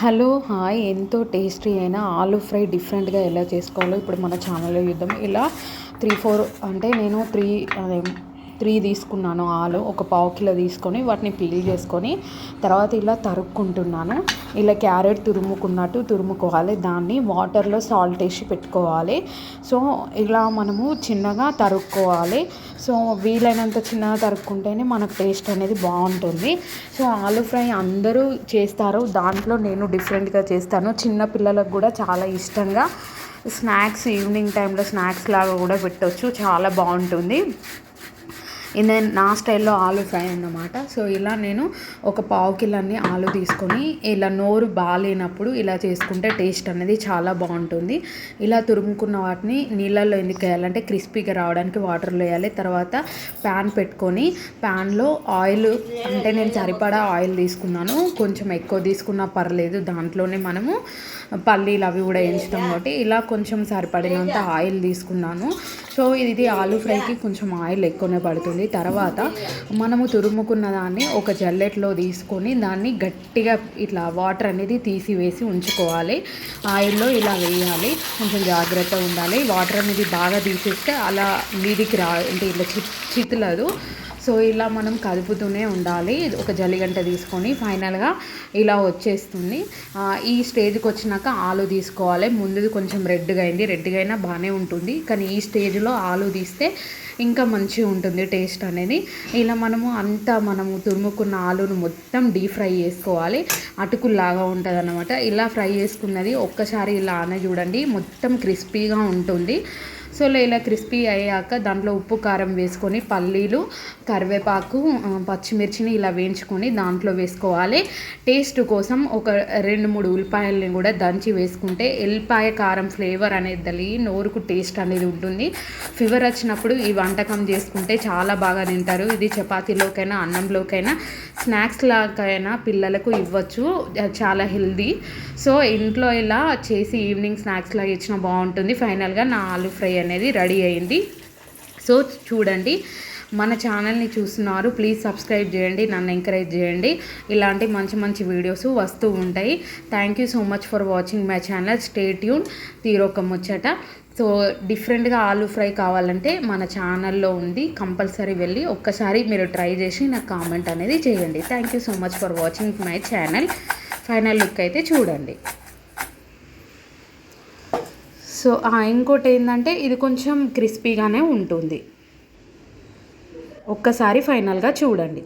Hello hi. ఎంతో tasty అయిన aloo fry డిఫరెంట్గా ఎలా చేసుకోవాలో ఇప్పుడు మన ఛానల్లో చూద్దాం. ఇలా త్రీ ఫోర్ అంటే నేను త్రీ అదే త్రీ తీసుకున్నాను ఆలు ఒక పావు కిలో తీసుకొని వాటిని పీల్ చేసుకొని తర్వాత ఇలా తరుక్కుంటున్నాను. ఇలా క్యారెట్ తురుముకున్నట్టు తురుముకోవాలి. దాన్ని వాటర్లో సాల్ట్ వేసి పెట్టుకోవాలి. సో ఇలా మనము చిన్నగా తరుక్కోవాలి. సో వీలైనంత చిన్నగా తరుక్కుంటేనే మనకు టేస్ట్ అనేది బాగుంటుంది. సో ఆలు ఫ్రై అందరూ చేస్తారు. దాంట్లో నేను డిఫరెంట్గా చేస్తాను. చిన్న పిల్లలకు కూడా చాలా ఇష్టంగా. స్నాక్స్ ఈవినింగ్ టైంలో స్నాక్స్ లాగా కూడా పెట్టవచ్చు చాలా బాగుంటుంది. ఇది నా స్టైల్లో ఆలు ఫ్రై అన్నమాట. సో ఇలా నేను ఒక పావు కిలోని ఆలు తీసుకొని ఇలా నోరు బాగాలేనప్పుడు ఇలా చేసుకుంటే టేస్ట్ అనేది చాలా బాగుంటుంది. ఇలా తురుముకున్న వాటిని నీళ్ళల్లో ఎందుకు వేయాలంటే క్రిస్పీగా రావడానికి వాటర్లో వేయాలి. తర్వాత ప్యాన్ పెట్టుకొని ప్యాన్లో ఆయిల్ అంటే నేను సరిపడా ఆయిల్ తీసుకున్నాను. కొంచెం ఎక్కువ తీసుకున్నా పర్లేదు. దాంట్లోనే మనము పల్లీలు అవి కూడా వేయించుతాం కాబట్టి ఇలా కొంచెం సరిపడినంత ఆయిల్ తీసుకున్నాను. సో ఇది ఆలు ఫ్రైకి కొంచెం ఆయిల్ ఎక్కువనే పడుతుంది. తర్వాత మనము తురుముకున్న దాన్ని ఒక జల్లెట్లో తీసుకొని దాన్ని గట్టిగా ఇట్లా వాటర్ అనేది తీసివేసి ఉంచుకోవాలి. ఆయిల్లో ఇలా వేయాలి. కొంచెం జాగ్రత్తగా ఉండాలి. వాటర్ అనేది బాగా తీసేస్తే అలా మీదికి రా అంటే ఇట్లా చితులదు. సో ఇలా మనం కలుపుతూనే ఉండాలి. ఒక జల్లిగంట తీసుకొని ఫైనల్గా ఇలా వచ్చేస్తుంది. ఈ స్టేజ్కి వచ్చినాక ఆలు తీసుకోవాలి. ముందుది కొంచెం రెడ్గా అయింది. రెడ్గా అయినా బాగానే ఉంటుంది. కానీ ఈ స్టేజ్లో ఆలు తీస్తే ఇంకా మంచిగా ఉంటుంది టేస్ట్ అనేది. ఇలా మనము అంతా మనము తురుముకున్న ఆలును మొత్తం డీప్ ఫ్రై చేసుకోవాలి. అటుకుల్లాగా ఉంటుంది అనమాట ఇలా ఫ్రై చేసుకున్నది ఒక్కసారి ఇలా ఆనే చూడండి. మొత్తం క్రిస్పీగా ఉంటుంది. సో ఇలా క్రిస్పీ అయ్యాక దాంట్లో ఉప్పు కారం వేసుకొని పల్లీలు కరివేపాకు పచ్చిమిర్చిని ఇలా వేయించుకొని దాంట్లో వేసుకోవాలి. టేస్ట్ కోసం ఒక రెండు మూడు ఉల్లిపాయలని కూడా దంచి వేసుకుంటే ఎల్లిపాయ కారం ఫ్లేవర్ అనేది తల్లి నోరుకు టేస్ట్ అనేది ఉంటుంది. ఫీవర్ వచ్చినప్పుడు ఈ వంటకం చేసుకుంటే చాలా బాగా తింటారు. ఇది చపాతీలోకైనా అన్నంలోకైనా స్నాక్స్ లాగైనా పిల్లలకు ఇవ్వచ్చు. చాలా హెల్దీ. సో ఇంట్లో ఇలా చేసి ఈవినింగ్ స్నాక్స్ లాగా ఇచ్చిన బాగుంటుంది. ఫైనల్గా నా ఆలు ఫ్రై అనేది రెడీ అయింది. సో చూడండి. మన ఛానల్ని చూస్తున్నారు ప్లీజ్ సబ్స్క్రైబ్ చేయండి నన్ను ఎంకరేజ్ చేయండి. ఇలాంటి మంచి మంచి వీడియోస్ వస్తూ ఉంటాయి. Thank you so much for watching my channel stay tune తీరొక ముచ్చట. సో డిఫరెంట్గా ఆలు ఫ్రై కావాలంటే మన ఛానల్లో ఉంది కంపల్సరీ వెళ్ళి ఒక్కసారి మీరు ట్రై చేసి నాకు కామెంట్ అనేది చేయండి. Thank you so much for watching my channel final look అయితే చూడండి. సో ఇంకోటి ఏంటంటే ఇది కొంచెం క్రిస్పీగానే ఉంటుంది. ఒక్కసారి ఫైనల్గా చూడండి.